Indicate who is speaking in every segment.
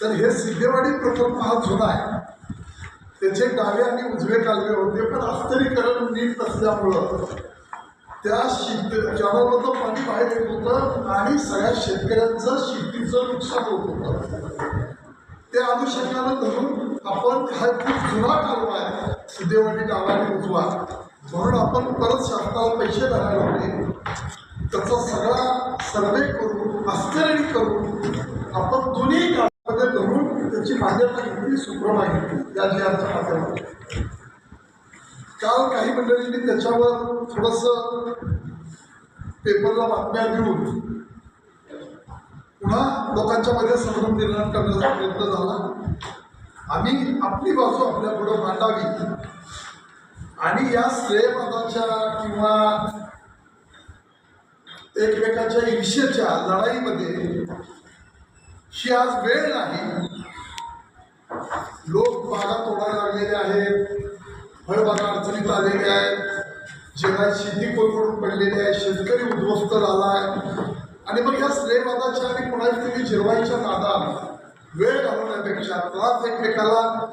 Speaker 1: तर हे सिद्धेवाडी प्रकल्प हा जुना आहे. त्याचे डावे आणि उजवे कालवे होते पण अस्तरीकरण नीट नसल्यामुळं त्या शेत कॅनलमधलं पाणी बाहेर येत होतं आणि सगळ्या शेतकऱ्यांचं शेतीचं नुकसान होत होतं. त्या अनुषंगानं धरून आपण हा खूप जुना कालवा आहे सिद्धेवाडी डावा आणि उजवा म्हणून आपण परत शासनाला पैसे भरायला होते त्याचा सगळा सर्वे करून अस्तरणी करून मान्यता घेतली घेतली या जिहाच्या माध्यमातून काल काही मंडळींनी त्याच्यावर थोडंसं पेपरला बातम्या देऊन पुन्हा लोकांच्या मध्ये संभ्रम निर्माण करण्याचा प्रयत्न झाला. आम्ही आपली बाजू आपल्या पुढं मांडावी. आणि या श्रेयवादाच्या किंवा एकमेकाच्या ईर्ष्येच्या लढाईमध्ये ही आज वेळ नाही. लोक बागा तोडायला लागलेले आहेत. फळबागा अडचणीत आलेले आहेत. जगात शेती कोलमडून पडलेली आहे शेतकरी उद्ध्वस्त झाला आहे. आणि मग या स्नेहवादाच्या आणि कोणाची तरी जिरवायच्या नादात वेळ घालवण्यापेक्षा त्रास एकमेकाला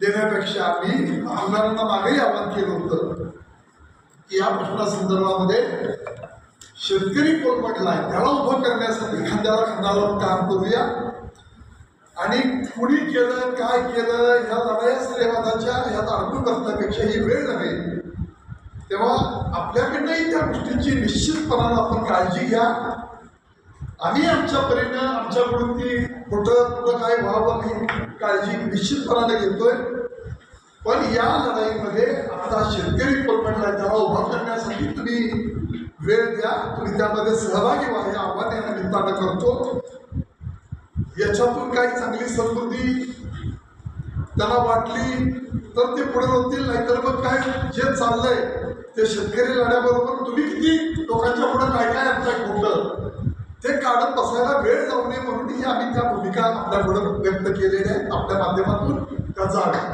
Speaker 1: देण्यापेक्षा मी आमदारांना मागेही आवाहन केलं होतं. की या प्रश्नासंदर्भामध्ये शेतकरी कोलमडला आहे. त्याला उभं करण्यासाठी खांद्याला खांद्याला काम करूया. आणि कुणी केलं काय केलं ह्या लढाया स्त्रीवादाच्या ह्या अडकून बसण्यापेक्षा ही वेळ नव्हे. तेव्हा आपल्याकडनंही त्या गोष्टींची निश्चितपणानं आपण काळजी घ्या. आम्ही आमच्या परीनं आमच्याकडून ती कुठं कुठं काय व्हावं ही काळजी निश्चितपणाने घेतोय. पण या लढाईमध्ये आता शेतकरी कोलमडला त्याला उभा करण्यासाठी तुम्ही वेळ द्या. तुम्ही त्यामध्ये सहभागी व्हा हे आव्हान या निमित्तानं करतो. याच्यातून काही चांगली समृद्धी त्यांना वाटली तर ते पुढे होतील नाहीतर मग काय? जे चाललंय ते शेतकरी लढ्याबरोबर तुम्ही किती लोकांच्या पुढे काय काय आमच्या खोटं? ते काढत बसायला वेळ जाऊ नये म्हणून ही आम्ही त्या भूमिका आपल्या पुढे व्यक्त केलेल्या आहेत आपल्या माध्यमातून त्याचा आढावा